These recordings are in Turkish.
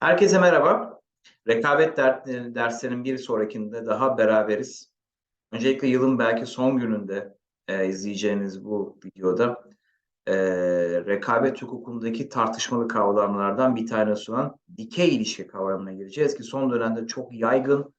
Herkese merhaba. Rekabet der- derslerinin bir sonrakinde daha beraberiz. Öncelikle yılın belki son gününde e, izleyeceğiniz bu videoda e, rekabet hukukundaki tartışmalı kavramlardan bir tanesi olan dikey ilişki kavramına gireceğiz ki son dönemde çok yaygın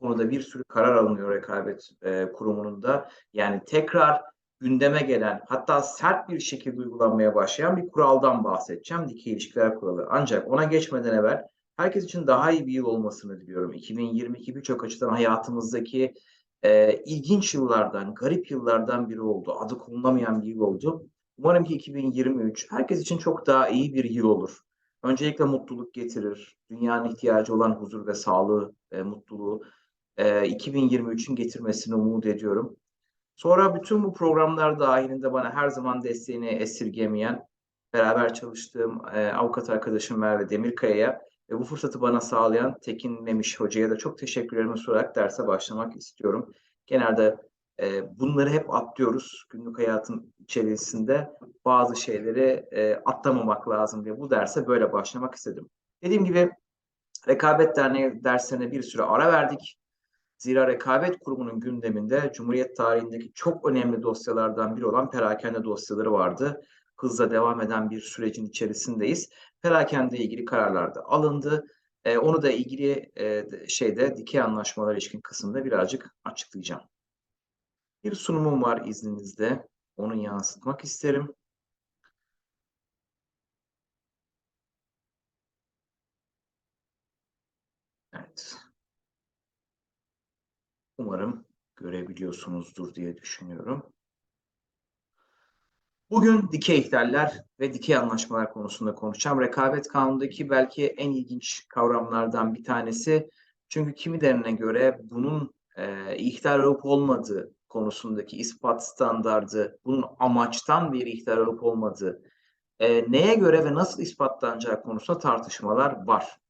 konuda bir sürü karar alınıyor rekabet e, kurumunun da. Yani tekrar gündeme gelen hatta sert bir şekilde uygulanmaya başlayan bir kuraldan bahsedeceğim. Dikey ilişkiler kuralı. Ancak ona geçmeden evvel herkes için daha iyi bir yıl olmasını diliyorum. 2022 birçok açıdan hayatımızdaki e, ilginç yıllardan, garip yıllardan biri oldu. Adı konulamayan bir yıl oldu. Umarım ki 2023 herkes için çok daha iyi bir yıl olur. Öncelikle mutluluk getirir. Dünyanın ihtiyacı olan huzur ve sağlığı, e, mutluluğu e, 2023'ün getirmesini umut ediyorum. Sonra bütün bu programlar dahilinde bana her zaman desteğini esirgemeyen, beraber çalıştığım e, avukat arkadaşım Merve Demirkaya'ya ve bu fırsatı bana sağlayan Tekin Memiş Hoca'ya da çok teşekkürlerimi sorarak derse başlamak istiyorum. Genelde e, bunları hep atlıyoruz. Günlük hayatın içerisinde bazı şeyleri e, atlamamak lazım diye bu derse böyle başlamak istedim. Dediğim gibi Rekabet Derneği derslerine bir süre ara verdik. Zira rekabet kurumunun gündeminde Cumhuriyet tarihindeki çok önemli dosyalardan biri olan perakende dosyaları vardı. Hızla devam eden bir sürecin içerisindeyiz. Perakende ilgili kararlar da alındı. E, onu da ilgili e, şeyde dikey anlaşmalar ilişkin kısımda birazcık açıklayacağım. Bir sunumum var izninizle. Onu yansıtmak isterim. Umarım görebiliyorsunuzdur diye düşünüyorum. Bugün dikey ihlaller ve dikey anlaşmalar konusunda konuşacağım. Rekabet kanunundaki belki en ilginç kavramlardan bir tanesi. Çünkü kimilerine göre bunun e, ihlal olup olmadığı konusundaki ispat standardı, bunun amaçtan bir ihlal olup olmadığı, e, neye göre ve nasıl ispatlanacağı konusunda tartışmalar var.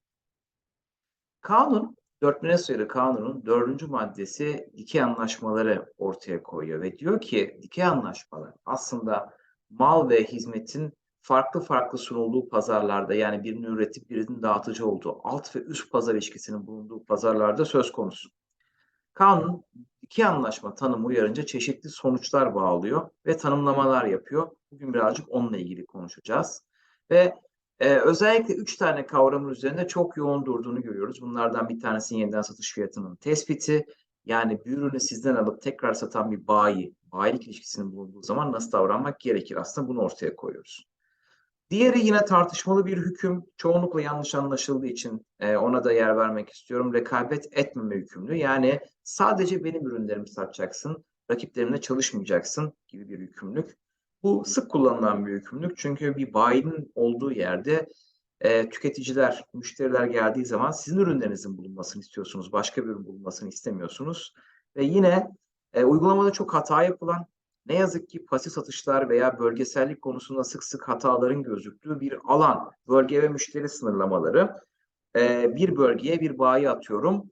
Kanun, 4000'e sayılı kanunun dördüncü maddesi dikey anlaşmaları ortaya koyuyor ve diyor ki dikey anlaşmalar aslında mal ve hizmetin farklı farklı sunulduğu pazarlarda yani birinin üretip birinin dağıtıcı olduğu alt ve üst pazar ilişkisinin bulunduğu pazarlarda söz konusu. Kanun iki anlaşma tanımı uyarınca çeşitli sonuçlar bağlıyor ve tanımlamalar yapıyor. Bugün birazcık onunla ilgili konuşacağız. Ve e, özellikle üç tane kavramın üzerinde çok yoğun durduğunu görüyoruz. Bunlardan bir tanesi yeniden satış fiyatının tespiti. Yani bir ürünü sizden alıp tekrar satan bir bayi, bayilik ilişkisinin bulunduğu zaman nasıl davranmak gerekir? Aslında bunu ortaya koyuyoruz. Diğeri yine tartışmalı bir hüküm. Çoğunlukla yanlış anlaşıldığı için e, ona da yer vermek istiyorum. Rekabet etmeme hükümlü. Yani sadece benim ürünlerimi satacaksın, rakiplerimle çalışmayacaksın gibi bir yükümlülük. Bu sık kullanılan bir yükümlülük. Çünkü bir bayinin olduğu yerde e, tüketiciler, müşteriler geldiği zaman sizin ürünlerinizin bulunmasını istiyorsunuz. Başka bir ürün bulunmasını istemiyorsunuz. Ve yine e, uygulamada çok hata yapılan, ne yazık ki pasif satışlar veya bölgesellik konusunda sık sık hataların gözüktüğü bir alan, bölge ve müşteri sınırlamaları. E, bir bölgeye bir bayi atıyorum.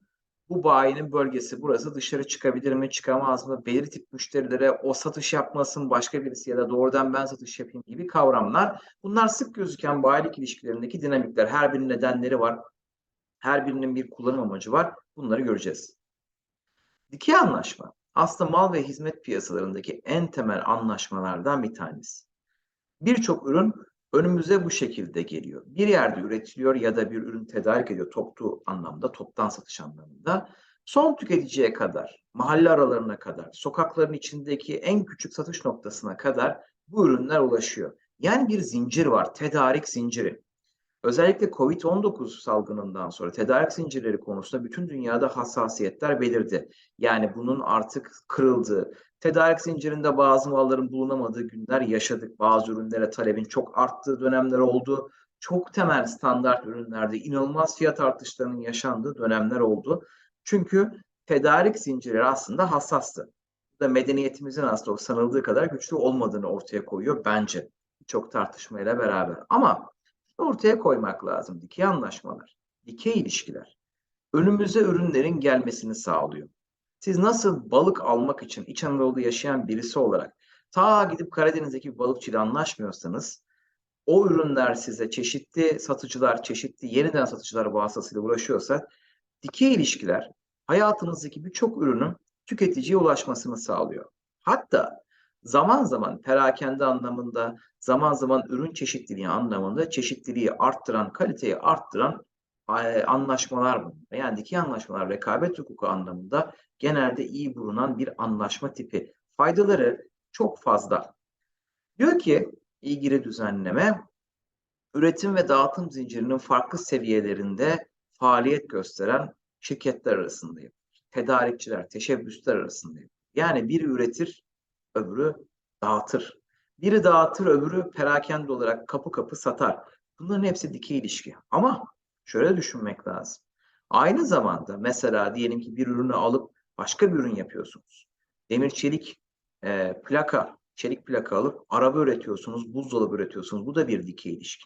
Bu bayinin bölgesi burası dışarı çıkabilir mi çıkamaz mı? Belirli tip müşterilere o satış yapmasın başka birisi ya da doğrudan ben satış yapayım gibi kavramlar. Bunlar sık gözüken bayilik ilişkilerindeki dinamikler. Her birinin nedenleri var. Her birinin bir kullanım amacı var. Bunları göreceğiz. Dikey anlaşma aslında mal ve hizmet piyasalarındaki en temel anlaşmalardan bir tanesi. Birçok ürün önümüze bu şekilde geliyor. Bir yerde üretiliyor ya da bir ürün tedarik ediyor toplu anlamda, toptan satış anlamında. Son tüketiciye kadar, mahalle aralarına kadar, sokakların içindeki en küçük satış noktasına kadar bu ürünler ulaşıyor. Yani bir zincir var, tedarik zinciri. Özellikle COVID-19 salgınından sonra tedarik zincirleri konusunda bütün dünyada hassasiyetler belirdi. Yani bunun artık kırıldığı, tedarik zincirinde bazı malların bulunamadığı günler yaşadık. Bazı ürünlere talebin çok arttığı dönemler oldu. Çok temel standart ürünlerde inanılmaz fiyat artışlarının yaşandığı dönemler oldu. Çünkü tedarik zincirleri aslında hassastı. Bu da medeniyetimizin aslında sanıldığı kadar güçlü olmadığını ortaya koyuyor bence. Çok tartışmayla beraber. Ama ortaya koymak lazım. Dikey anlaşmalar, dikey ilişkiler önümüze ürünlerin gelmesini sağlıyor. Siz nasıl balık almak için İç Anadolu'da yaşayan birisi olarak ta gidip Karadeniz'deki bir balıkçıyla anlaşmıyorsanız o ürünler size çeşitli satıcılar, çeşitli yeniden satıcılar vasıtasıyla ulaşıyorsa dikey ilişkiler hayatınızdaki birçok ürünün tüketiciye ulaşmasını sağlıyor. Hatta zaman zaman perakende anlamında, zaman zaman ürün çeşitliliği anlamında çeşitliliği arttıran, kaliteyi arttıran anlaşmalar bunlar. Yani dikey anlaşmalar rekabet hukuku anlamında genelde iyi bulunan bir anlaşma tipi. Faydaları çok fazla. Diyor ki ilgili düzenleme üretim ve dağıtım zincirinin farklı seviyelerinde faaliyet gösteren şirketler arasındayım. Tedarikçiler, teşebbüsler arasındayım. Yani biri üretir, öbürü dağıtır. Biri dağıtır, öbürü perakende olarak kapı kapı satar. Bunların hepsi dikey ilişki. Ama şöyle düşünmek lazım. Aynı zamanda mesela diyelim ki bir ürünü alıp başka bir ürün yapıyorsunuz. Demir çelik e, plaka, çelik plaka alıp araba üretiyorsunuz, buzdolabı üretiyorsunuz. Bu da bir dikey ilişki.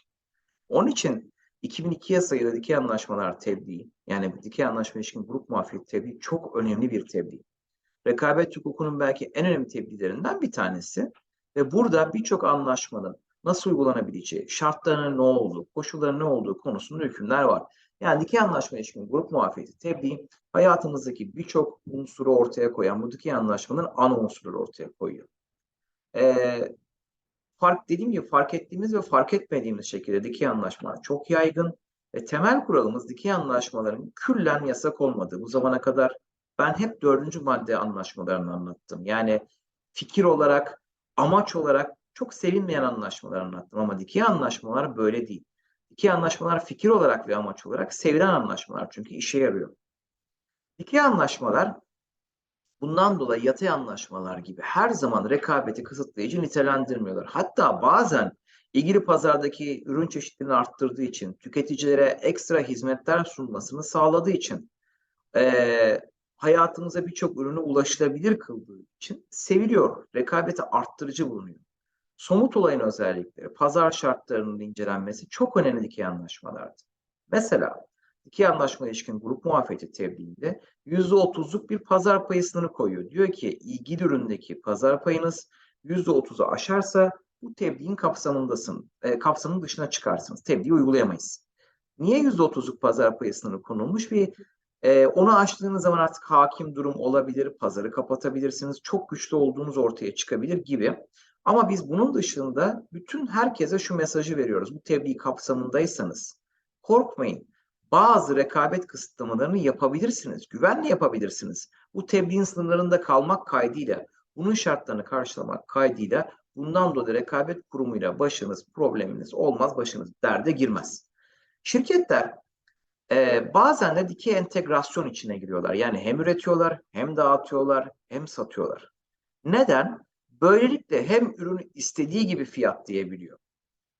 Onun için 2002 yasayla dikey anlaşmalar tebliği, yani dikey anlaşma ilişkin grup muafiyet tebliği çok önemli bir tebliğ. Rekabet hukukunun belki en önemli tebliğlerinden bir tanesi ve burada birçok anlaşmanın nasıl uygulanabileceği, şartlarının ne olduğu, koşulların ne olduğu konusunda hükümler var. Yani dikey anlaşma ilişkin grup muafiyeti tebliği hayatımızdaki birçok unsuru ortaya koyan bu dikey anlaşmanın ana unsurları ortaya koyuyor. Ee, fark dediğim gibi fark ettiğimiz ve fark etmediğimiz şekilde dikey anlaşmalar çok yaygın ve temel kuralımız dikey anlaşmaların küllen yasak olmadığı. Bu zamana kadar ben hep dördüncü madde anlaşmalarını anlattım. Yani fikir olarak, amaç olarak çok sevilmeyen anlaşmalar anlattım ama dikey anlaşmalar böyle değil. Dikey anlaşmalar fikir olarak ve amaç olarak sevilen anlaşmalar çünkü işe yarıyor. Dikey anlaşmalar bundan dolayı yatay anlaşmalar gibi her zaman rekabeti kısıtlayıcı nitelendirmiyorlar. Hatta bazen ilgili pazardaki ürün çeşitliliğini arttırdığı için, tüketicilere ekstra hizmetler sunmasını sağladığı için, e, hayatımıza birçok ürünü ulaşılabilir kıldığı için seviliyor. Rekabeti arttırıcı bulunuyor. Somut olayın özellikleri, pazar şartlarının incelenmesi çok önemli dikey anlaşmalardı. Mesela dikey anlaşma ilişkin grup muafiyeti tebliğinde %30'luk bir pazar payı sınırı koyuyor. Diyor ki ilgili üründeki pazar payınız %30'u aşarsa bu tebliğin kapsamındasın, e, kapsamının dışına çıkarsınız. Tebliği uygulayamayız. Niye %30'luk pazar payı sınırı konulmuş? Bir e, onu aştığınız zaman artık hakim durum olabilir, pazarı kapatabilirsiniz, çok güçlü olduğunuz ortaya çıkabilir gibi. Ama biz bunun dışında bütün herkese şu mesajı veriyoruz. Bu tebliğ kapsamındaysanız korkmayın. Bazı rekabet kısıtlamalarını yapabilirsiniz. Güvenle yapabilirsiniz. Bu tebliğin sınırlarında kalmak kaydıyla, bunun şartlarını karşılamak kaydıyla bundan dolayı rekabet kurumuyla başınız, probleminiz olmaz, başınız derde girmez. Şirketler e, bazen de dikey entegrasyon içine giriyorlar. Yani hem üretiyorlar, hem dağıtıyorlar, hem satıyorlar. Neden? Böylelikle hem ürünü istediği gibi fiyat diyebiliyor.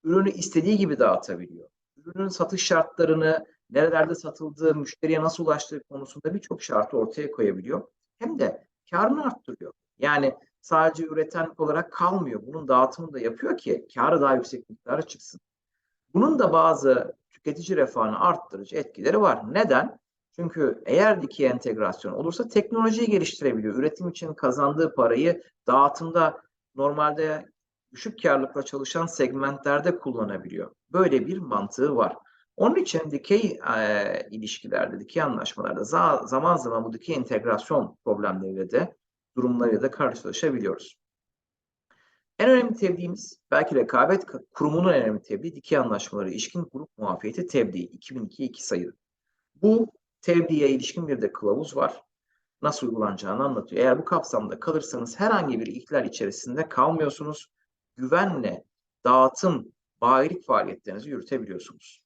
Ürünü istediği gibi dağıtabiliyor. Ürünün satış şartlarını, nerelerde satıldığı, müşteriye nasıl ulaştığı konusunda birçok şartı ortaya koyabiliyor. Hem de karını arttırıyor. Yani sadece üreten olarak kalmıyor. Bunun dağıtımını da yapıyor ki karı daha yüksek miktara çıksın. Bunun da bazı tüketici refahını arttırıcı etkileri var. Neden? Çünkü eğer dikey entegrasyon olursa teknolojiyi geliştirebiliyor. Üretim için kazandığı parayı dağıtımda normalde düşük karlılıkla çalışan segmentlerde kullanabiliyor. Böyle bir mantığı var. Onun için dikey e, ilişkilerde, dikey anlaşmalarda za zaman zaman bu dikey entegrasyon problemleriyle de durumlarıyla da karşılaşabiliyoruz. En önemli tebliğimiz belki rekabet kurumunun en önemli tebliği dikey anlaşmaları ilişkin grup muafiyeti tebliği 2002 2 sayılı. Bu tebliğe ilişkin bir de kılavuz var. Nasıl uygulanacağını anlatıyor. Eğer bu kapsamda kalırsanız herhangi bir ihlal içerisinde kalmıyorsunuz. Güvenle dağıtım, bayilik faaliyetlerinizi yürütebiliyorsunuz.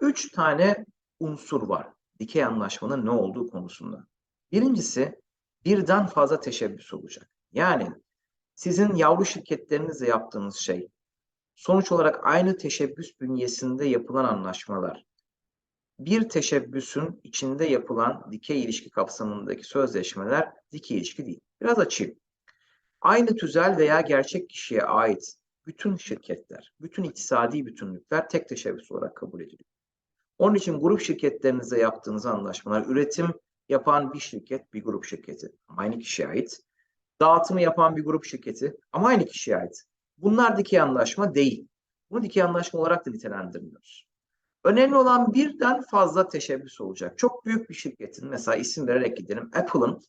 Üç tane unsur var dikey anlaşmanın ne olduğu konusunda. Birincisi birden fazla teşebbüs olacak. Yani sizin yavru şirketlerinizle yaptığınız şey sonuç olarak aynı teşebbüs bünyesinde yapılan anlaşmalar bir teşebbüsün içinde yapılan dikey ilişki kapsamındaki sözleşmeler dikey ilişki değil. Biraz açayım. Aynı tüzel veya gerçek kişiye ait bütün şirketler, bütün iktisadi bütünlükler tek teşebbüs olarak kabul ediliyor. Onun için grup şirketlerinizle yaptığınız anlaşmalar, üretim yapan bir şirket, bir grup şirketi ama aynı kişiye ait. Dağıtımı yapan bir grup şirketi ama aynı kişiye ait. Bunlar dikey anlaşma değil. Bunu dikey anlaşma olarak da nitelendirmiyoruz. Önemli olan birden fazla teşebbüs olacak. Çok büyük bir şirketin mesela isim vererek gidelim Apple'ın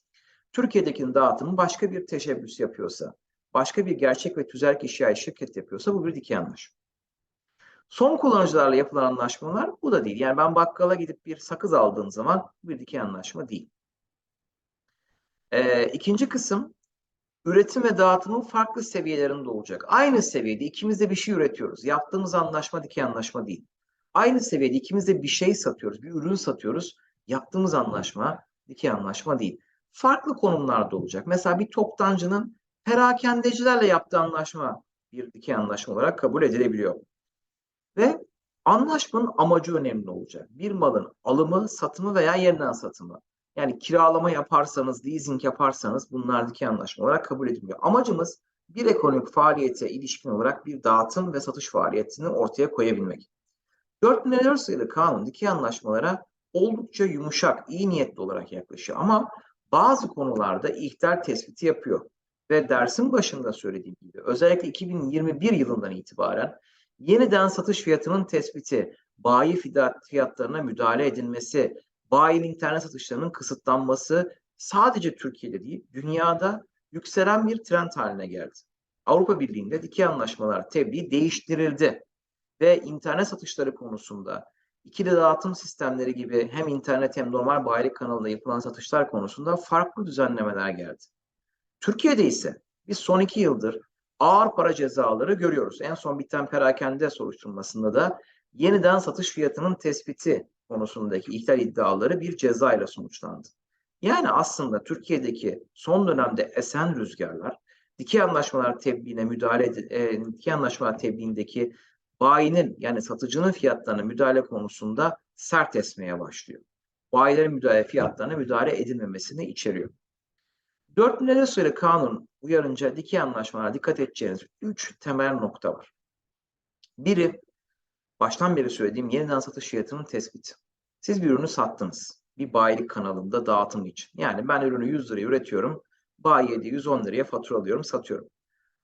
Türkiye'deki dağıtımı başka bir teşebbüs yapıyorsa, başka bir gerçek ve tüzel kişiye şirket yapıyorsa bu bir dikey anlaşma. Son kullanıcılarla yapılan anlaşmalar bu da değil. Yani ben bakkala gidip bir sakız aldığım zaman bir dikey anlaşma değil. Ee, ikinci kısım üretim ve dağıtımın farklı seviyelerinde olacak. Aynı seviyede ikimiz de bir şey üretiyoruz. Yaptığımız anlaşma dikey anlaşma değil. Aynı seviyede ikimiz de bir şey satıyoruz, bir ürün satıyoruz. Yaptığımız anlaşma dikey anlaşma değil. Farklı konumlarda olacak. Mesela bir toptancının perakendecilerle yaptığı anlaşma bir dikey anlaşma olarak kabul edilebiliyor. Ve anlaşmanın amacı önemli olacak. Bir malın alımı, satımı veya yeniden satımı. Yani kiralama yaparsanız, leasing yaparsanız bunlar dikey anlaşma olarak kabul ediliyor. Amacımız bir ekonomik faaliyete ilişkin olarak bir dağıtım ve satış faaliyetini ortaya koyabilmek. 4004 sayılı kanun dikey anlaşmalara oldukça yumuşak, iyi niyetli olarak yaklaşıyor ama bazı konularda ihlal tespiti yapıyor. Ve dersin başında söylediğim gibi özellikle 2021 yılından itibaren yeniden satış fiyatının tespiti, bayi fiyatlarına müdahale edilmesi, bayinin internet satışlarının kısıtlanması sadece Türkiye'de değil, dünyada yükselen bir trend haline geldi. Avrupa Birliği'nde dikey anlaşmalar tebliğ değiştirildi ve internet satışları konusunda ikili dağıtım sistemleri gibi hem internet hem normal bayilik kanalında yapılan satışlar konusunda farklı düzenlemeler geldi. Türkiye'de ise biz son iki yıldır ağır para cezaları görüyoruz. En son biten perakende soruşturmasında da yeniden satış fiyatının tespiti konusundaki ihlal iddiaları bir ceza ile sonuçlandı. Yani aslında Türkiye'deki son dönemde esen rüzgarlar dikey anlaşmalar tebliğine müdahale e, dikey anlaşmalar tebliğindeki bayinin yani satıcının fiyatlarına müdahale konusunda sert esmeye başlıyor. Bayilerin müdahale fiyatlarına müdahale edilmemesini içeriyor. 4000'lere süre kanun uyarınca dikey anlaşmalara dikkat edeceğiniz 3 temel nokta var. Biri, baştan beri söylediğim yeniden satış fiyatının tespiti. Siz bir ürünü sattınız. Bir bayilik kanalında dağıtım için. Yani ben ürünü 100 liraya üretiyorum. Bayiye de 110 liraya fatura alıyorum, satıyorum.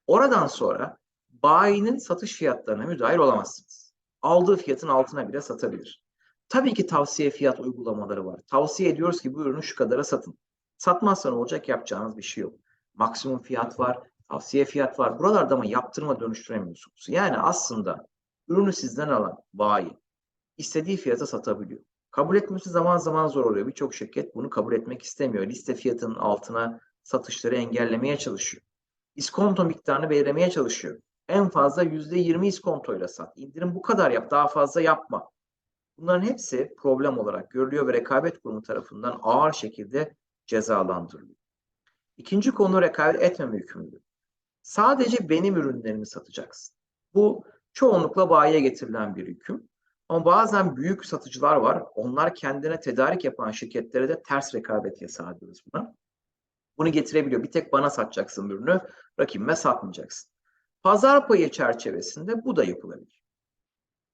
Oradan sonra bayinin satış fiyatlarına müdahil olamazsınız. Aldığı fiyatın altına bile satabilir. Tabii ki tavsiye fiyat uygulamaları var. Tavsiye ediyoruz ki bu ürünü şu kadara satın. Satmazsan olacak yapacağınız bir şey yok. Maksimum fiyat var, tavsiye fiyat var. Buralarda ama yaptırma dönüştüremiyorsunuz. Yani aslında ürünü sizden alan bayi istediği fiyata satabiliyor. Kabul etmesi zaman zaman zor oluyor. Birçok şirket bunu kabul etmek istemiyor. Liste fiyatının altına satışları engellemeye çalışıyor. İskonto miktarını belirlemeye çalışıyor. En fazla %20 iskontoyla sat. İndirim bu kadar yap, daha fazla yapma. Bunların hepsi problem olarak görülüyor ve rekabet kurumu tarafından ağır şekilde cezalandırılıyor. İkinci konu rekabet etmeme yükümlülüğü. Sadece benim ürünlerimi satacaksın. Bu çoğunlukla bayiye getirilen bir hüküm. Ama bazen büyük satıcılar var. Onlar kendine tedarik yapan şirketlere de ters rekabet yasağı diyoruz buna. Bunu getirebiliyor. Bir tek bana satacaksın ürünü, rakibime satmayacaksın. Pazar payı çerçevesinde bu da yapılabilir.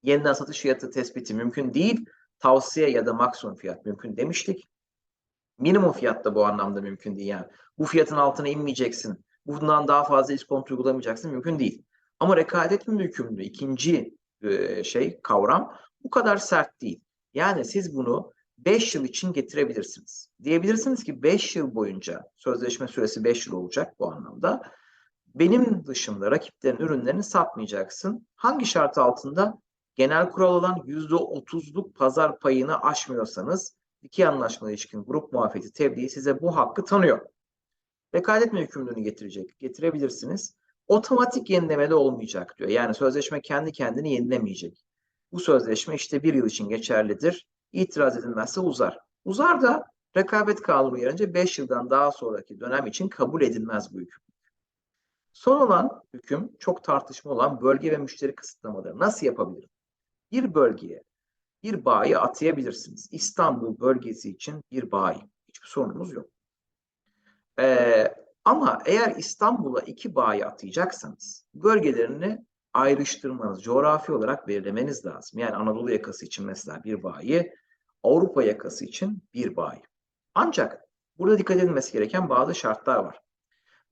Yeniden satış fiyatı tespiti mümkün değil. Tavsiye ya da maksimum fiyat mümkün demiştik. Minimum fiyat da bu anlamda mümkün değil. Yani bu fiyatın altına inmeyeceksin. Bundan daha fazla iskonto uygulamayacaksın mümkün değil. Ama rekabet mi yükümlü? İkinci e, şey kavram bu kadar sert değil. Yani siz bunu 5 yıl için getirebilirsiniz. Diyebilirsiniz ki 5 yıl boyunca sözleşme süresi 5 yıl olacak bu anlamda. Benim dışında rakiplerin ürünlerini satmayacaksın. Hangi şart altında? Genel kural olan %30'luk pazar payını aşmıyorsanız iki anlaşmalı ilişkin grup muafiyeti tebliği size bu hakkı tanıyor. Rekabet etme yükümlülüğünü getirecek. Getirebilirsiniz. Otomatik yenilemede olmayacak diyor. Yani sözleşme kendi kendini yenilemeyecek. Bu sözleşme işte bir yıl için geçerlidir. İtiraz edilmezse uzar. Uzar da rekabet kanunu uyarınca 5 yıldan daha sonraki dönem için kabul edilmez bu hüküm. Son olan hüküm çok tartışma olan bölge ve müşteri kısıtlamaları. Nasıl yapabilirim? Bir bölgeye bir bayi atayabilirsiniz. İstanbul bölgesi için bir bayi. Hiçbir sorunumuz yok. Ee, ama eğer İstanbul'a iki bayi atayacaksanız bölgelerini ayrıştırmanız, coğrafi olarak belirlemeniz lazım. Yani Anadolu yakası için mesela bir bayi, Avrupa yakası için bir bayi. Ancak burada dikkat edilmesi gereken bazı şartlar var.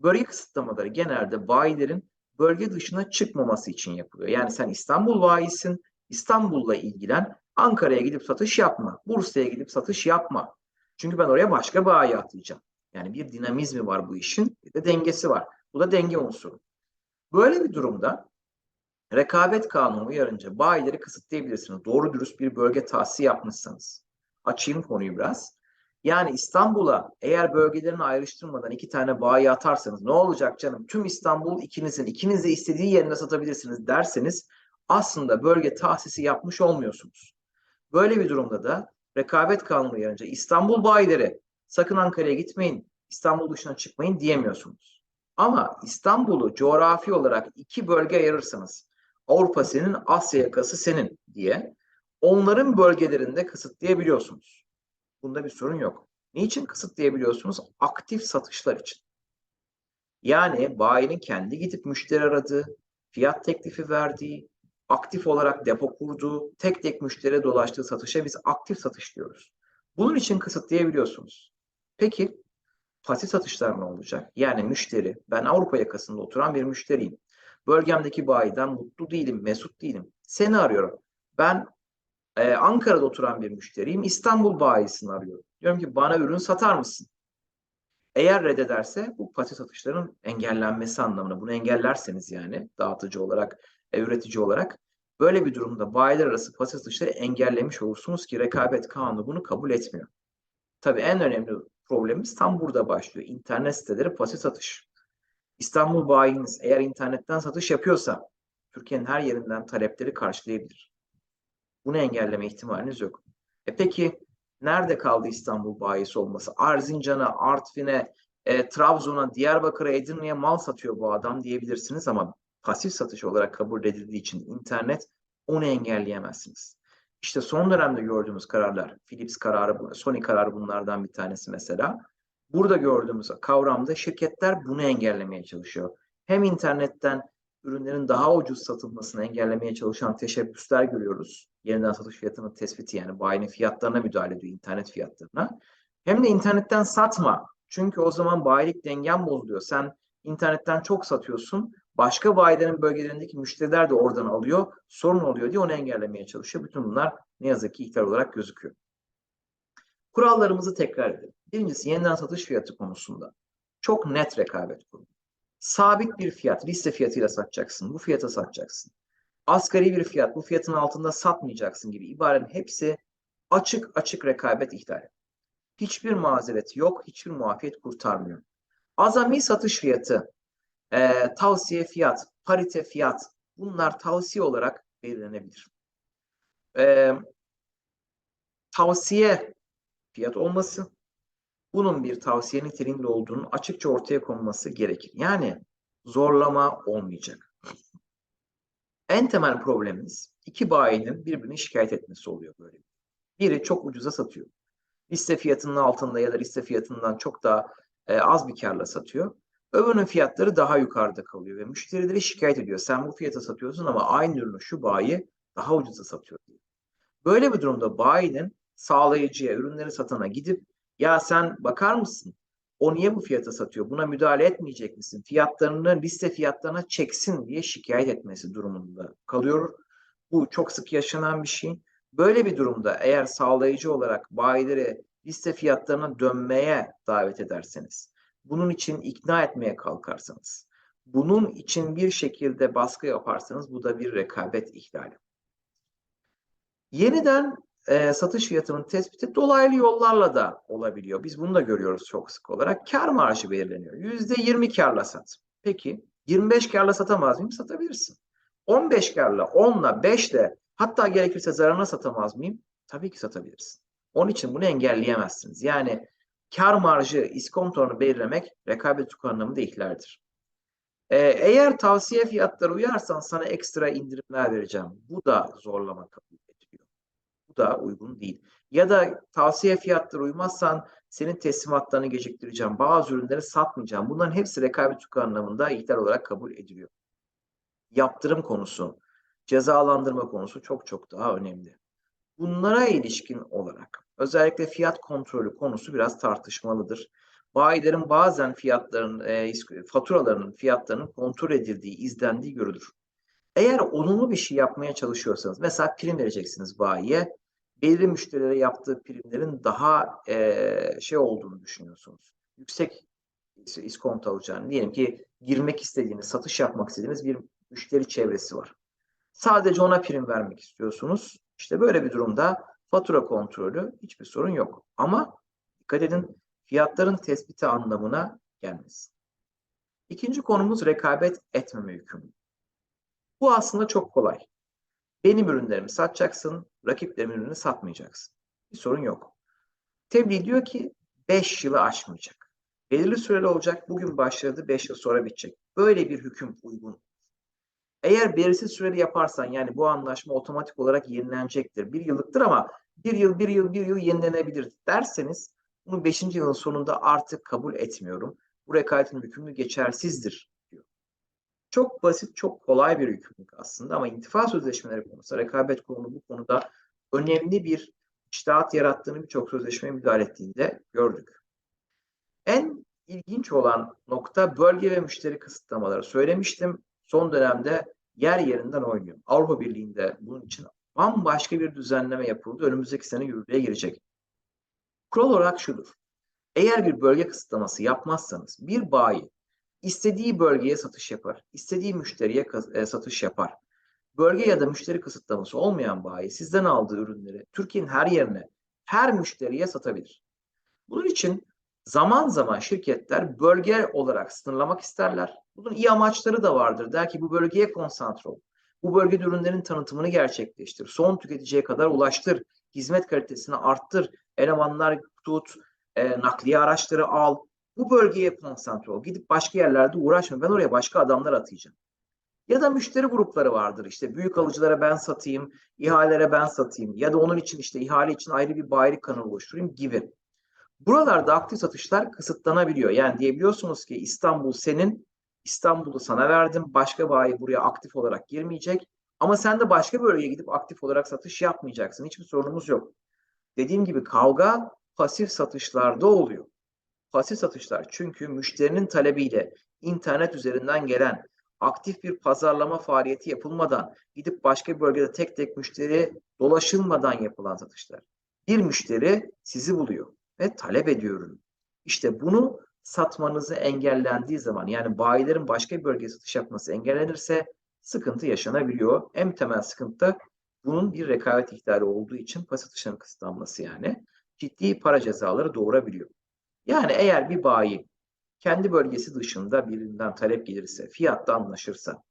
Bölge kısıtlamaları genelde bayilerin bölge dışına çıkmaması için yapılıyor. Yani sen İstanbul bayisin, İstanbul'la ilgilen, Ankara'ya gidip satış yapma, Bursa'ya gidip satış yapma. Çünkü ben oraya başka bayi atlayacağım. Yani bir dinamizmi var bu işin, bir de dengesi var. Bu da denge unsuru. Böyle bir durumda rekabet kanunu uyarınca bayileri kısıtlayabilirsiniz. Doğru dürüst bir bölge tahsisi yapmışsanız. Açayım konuyu biraz. Yani İstanbul'a eğer bölgelerini ayrıştırmadan iki tane bayi atarsanız ne olacak canım? Tüm İstanbul ikinizin, ikiniz de istediği yerine satabilirsiniz derseniz aslında bölge tahsisi yapmış olmuyorsunuz. Böyle bir durumda da rekabet kanunu uyarınca İstanbul bayileri sakın Ankara'ya gitmeyin, İstanbul dışına çıkmayın diyemiyorsunuz. Ama İstanbul'u coğrafi olarak iki bölge ayırırsanız Avrupa senin, Asya yakası senin diye onların bölgelerinde kısıtlayabiliyorsunuz. Bunda bir sorun yok. Niçin kısıtlayabiliyorsunuz? Aktif satışlar için. Yani bayinin kendi gidip müşteri aradığı, fiyat teklifi verdiği, aktif olarak depo kurduğu, tek tek müşteriye dolaştığı satışa biz aktif satış diyoruz. Bunun için kısıtlayabiliyorsunuz. Peki pasif satışlar ne olacak? Yani müşteri, ben Avrupa yakasında oturan bir müşteriyim. Bölgemdeki bayiden mutlu değilim, mesut değilim. Seni arıyorum. Ben e, Ankara'da oturan bir müşteriyim. İstanbul bayisini arıyorum. Diyorum ki bana ürün satar mısın? Eğer reddederse bu pasif satışların engellenmesi anlamına bunu engellerseniz yani dağıtıcı olarak, e, üretici olarak böyle bir durumda bayiler arası pasif satışları engellemiş olursunuz ki rekabet kanunu bunu kabul etmiyor. Tabii en önemli problemimiz tam burada başlıyor. İnternet siteleri pasif satış. İstanbul bayiniz eğer internetten satış yapıyorsa Türkiye'nin her yerinden talepleri karşılayabilir. Bunu engelleme ihtimaliniz yok. E peki nerede kaldı İstanbul bayisi olması? Arzincan'a, Artvin'e, e, Trabzon'a, Diyarbakır'a, Edirne'ye mal satıyor bu adam diyebilirsiniz ama pasif satış olarak kabul edildiği için internet onu engelleyemezsiniz. İşte son dönemde gördüğümüz kararlar, Philips kararı, Sony kararı bunlardan bir tanesi mesela. Burada gördüğümüz kavramda şirketler bunu engellemeye çalışıyor. Hem internetten ürünlerin daha ucuz satılmasını engellemeye çalışan teşebbüsler görüyoruz. Yeniden satış fiyatının tespiti yani bayinin fiyatlarına müdahale ediyor, internet fiyatlarına. Hem de internetten satma. Çünkü o zaman bayilik dengen bozuluyor. Sen internetten çok satıyorsun. Başka bayilerin bölgelerindeki müşteriler de oradan alıyor. Sorun oluyor diye onu engellemeye çalışıyor. Bütün bunlar ne yazık ki ihlal olarak gözüküyor. Kurallarımızı tekrar edelim. Birincisi yeniden satış fiyatı konusunda çok net rekabet kurulu. Sabit bir fiyat, liste fiyatıyla satacaksın, bu fiyata satacaksın. Asgari bir fiyat, bu fiyatın altında satmayacaksın gibi ibarenin hepsi açık açık rekabet ihlali. Hiçbir mazeret yok, hiçbir muafiyet kurtarmıyor. Azami satış fiyatı, e, tavsiye fiyat, parite fiyat bunlar tavsiye olarak belirlenebilir. E, tavsiye fiyat olması, bunun bir tavsiye niteliğinde olduğunu açıkça ortaya konması gerekir. Yani zorlama olmayacak. En temel problemimiz iki bayinin birbirini şikayet etmesi oluyor böyle. Biri çok ucuza satıyor. Liste fiyatının altında ya da liste fiyatından çok daha e, az bir karla satıyor. Öbürünün fiyatları daha yukarıda kalıyor ve müşterileri şikayet ediyor. Sen bu fiyata satıyorsun ama aynı ürünü şu bayi daha ucuza satıyor. Böyle bir durumda bayinin sağlayıcıya, ürünleri satana gidip ya sen bakar mısın? O niye bu fiyata satıyor? Buna müdahale etmeyecek misin? Fiyatlarını liste fiyatlarına çeksin diye şikayet etmesi durumunda kalıyor. Bu çok sık yaşanan bir şey. Böyle bir durumda eğer sağlayıcı olarak bayileri liste fiyatlarına dönmeye davet ederseniz, bunun için ikna etmeye kalkarsanız, bunun için bir şekilde baskı yaparsanız bu da bir rekabet ihlali. Yeniden e, satış fiyatının tespiti dolaylı yollarla da olabiliyor. Biz bunu da görüyoruz çok sık olarak. Kar marjı belirleniyor. %20 karla sat. Peki 25 karla satamaz mıyım? Satabilirsin. 15 karla, 10'la, 5'le hatta gerekirse zararına satamaz mıyım? Tabii ki satabilirsin. Onun için bunu engelleyemezsiniz. Yani kar marjı, iskontorunu belirlemek rekabet hukuk anlamında ihlaldir. Ee, eğer tavsiye fiyatları uyarsan sana ekstra indirimler vereceğim. Bu da zorlama kabul bu da uygun değil. Ya da tavsiye fiyatları uymazsan senin teslimatlarını geciktireceğim. Bazı ürünleri satmayacağım. Bunların hepsi rekabet hukuku anlamında ihlal olarak kabul ediliyor. Yaptırım konusu, cezalandırma konusu çok çok daha önemli. Bunlara ilişkin olarak özellikle fiyat kontrolü konusu biraz tartışmalıdır. bayilerin bazen fiyatların, e, faturalarının fiyatlarının kontrol edildiği, izlendiği görülür. Eğer olumlu bir şey yapmaya çalışıyorsanız, mesela prim vereceksiniz bayiye, belirli müşterilere yaptığı primlerin daha e, şey olduğunu düşünüyorsunuz. Yüksek is- iskonto alacağını. Diyelim ki girmek istediğiniz, satış yapmak istediğiniz bir müşteri çevresi var. Sadece ona prim vermek istiyorsunuz. İşte böyle bir durumda fatura kontrolü hiçbir sorun yok. Ama dikkat edin fiyatların tespiti anlamına gelmez. İkinci konumuz rekabet etmeme yükümlülüğü. Bu aslında çok kolay. Benim ürünlerimi satacaksın, rakiplerimin ürününü satmayacaksın. Bir sorun yok. Tebliğ diyor ki 5 yılı aşmayacak. Belirli süreli olacak, bugün başladı, 5 yıl sonra bitecek. Böyle bir hüküm uygun. Eğer belirsiz süreli yaparsan yani bu anlaşma otomatik olarak yenilenecektir. Bir yıllıktır ama bir yıl, bir yıl, bir yıl yenilenebilir derseniz bunu 5. yılın sonunda artık kabul etmiyorum. Bu rekabetin hükmü geçersizdir. Çok basit, çok kolay bir yükümlülük aslında ama intifa sözleşmeleri konusunda rekabet kurulu bu konuda önemli bir içtihat yarattığını birçok sözleşmeye müdahale ettiğinde gördük. En ilginç olan nokta bölge ve müşteri kısıtlamaları. Söylemiştim son dönemde yer yerinden oynuyor. Avrupa Birliği'nde bunun için bambaşka bir düzenleme yapıldı. Önümüzdeki sene yürürlüğe girecek. Kural olarak şudur. Eğer bir bölge kısıtlaması yapmazsanız bir bayi istediği bölgeye satış yapar, istediği müşteriye e, satış yapar. Bölge ya da müşteri kısıtlaması olmayan bayi sizden aldığı ürünleri Türkiye'nin her yerine, her müşteriye satabilir. Bunun için zaman zaman şirketler bölge olarak sınırlamak isterler. Bunun iyi amaçları da vardır. Der ki bu bölgeye konsantre ol. Bu bölgede ürünlerin tanıtımını gerçekleştir. Son tüketiciye kadar ulaştır. Hizmet kalitesini arttır. Elemanlar tut. e, nakliye araçları al. Bu bölgeye konsantre ol. Gidip başka yerlerde uğraşma. Ben oraya başka adamlar atayacağım. Ya da müşteri grupları vardır. İşte büyük alıcılara ben satayım, ihalelere ben satayım. Ya da onun için işte ihale için ayrı bir bayilik kanalı oluşturayım gibi. Buralarda aktif satışlar kısıtlanabiliyor. Yani diyebiliyorsunuz ki İstanbul senin, İstanbul'u sana verdim. Başka bayi buraya aktif olarak girmeyecek. Ama sen de başka bölgeye gidip aktif olarak satış yapmayacaksın. Hiçbir sorunumuz yok. Dediğim gibi kavga pasif satışlarda oluyor. Pasif satışlar çünkü müşterinin talebiyle internet üzerinden gelen aktif bir pazarlama faaliyeti yapılmadan gidip başka bir bölgede tek tek müşteri dolaşılmadan yapılan satışlar. Bir müşteri sizi buluyor ve talep ediyor ürünü. İşte bunu satmanızı engellendiği zaman yani bayilerin başka bir bölgeye satış yapması engellenirse sıkıntı yaşanabiliyor. En temel sıkıntı da bunun bir rekabet ihlali olduğu için pas satışların kısıtlanması yani ciddi para cezaları doğurabiliyor. Yani eğer bir bayi kendi bölgesi dışında birinden talep gelirse, fiyatta anlaşırsa,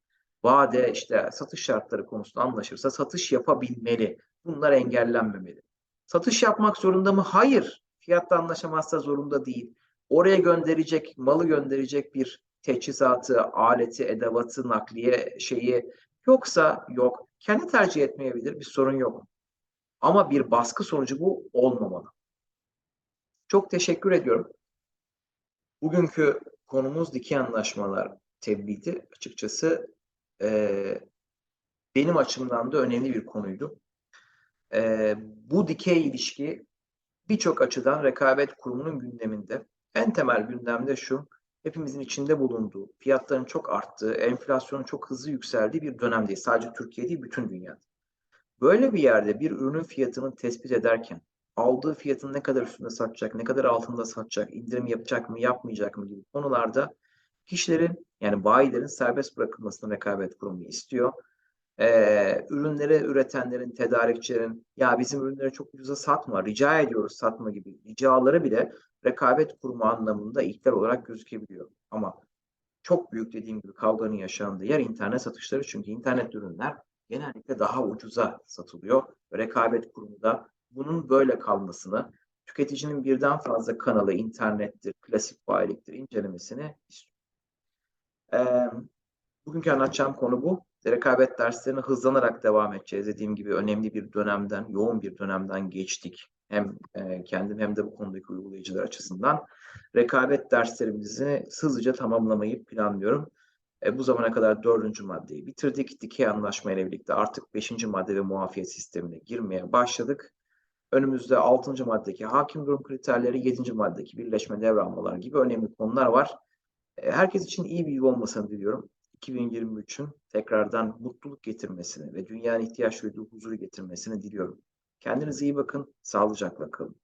vade işte satış şartları konusunda anlaşırsa satış yapabilmeli. Bunlar engellenmemeli. Satış yapmak zorunda mı? Hayır. Fiyatta anlaşamazsa zorunda değil. Oraya gönderecek, malı gönderecek bir teçhizatı, aleti, edevatı, nakliye şeyi yoksa yok. Kendi tercih etmeyebilir. Bir sorun yok. Ama bir baskı sonucu bu olmamalı. Çok teşekkür ediyorum. Bugünkü konumuz dikey anlaşmalar tebliğdi. Açıkçası e, benim açımdan da önemli bir konuydu. E, bu dikey ilişki birçok açıdan rekabet kurumunun gündeminde. En temel gündemde şu, hepimizin içinde bulunduğu, fiyatların çok arttığı, enflasyonun çok hızlı yükseldiği bir dönemdeyiz. Sadece Türkiye değil, bütün dünyada. Böyle bir yerde bir ürünün fiyatını tespit ederken aldığı fiyatın ne kadar üstünde satacak, ne kadar altında satacak, indirim yapacak mı, yapmayacak mı gibi konularda kişilerin yani bayilerin serbest bırakılmasını rekabet kurumu istiyor. Ee, ürünleri üretenlerin, tedarikçilerin ya bizim ürünleri çok ucuza satma, rica ediyoruz satma gibi ricaları bile rekabet kurumu anlamında ihlal olarak gözükebiliyor. Ama çok büyük dediğim gibi kavganın yaşandığı yer internet satışları çünkü internet ürünler genellikle daha ucuza satılıyor. Rekabet kurumu da bunun böyle kalmasını, tüketicinin birden fazla kanalı, internettir, klasik bayiliktir incelemesini istiyor. Ee, bugünkü anlatacağım konu bu. Rekabet derslerine hızlanarak devam edeceğiz. Dediğim gibi önemli bir dönemden, yoğun bir dönemden geçtik. Hem kendim hem de bu konudaki uygulayıcılar açısından. Rekabet derslerimizi hızlıca tamamlamayı planlıyorum. E, bu zamana kadar dördüncü maddeyi bitirdik. Dikey anlaşma ile birlikte artık beşinci madde ve muafiyet sistemine girmeye başladık. Önümüzde 6. maddedeki hakim durum kriterleri, 7. maddedeki birleşme devralmalar gibi önemli konular var. E, Herkes için iyi bir yıl olmasını diliyorum. 2023'ün tekrardan mutluluk getirmesini ve dünyanın ihtiyaç duyduğu huzuru getirmesini diliyorum. Kendinize iyi bakın, sağlıcakla kalın.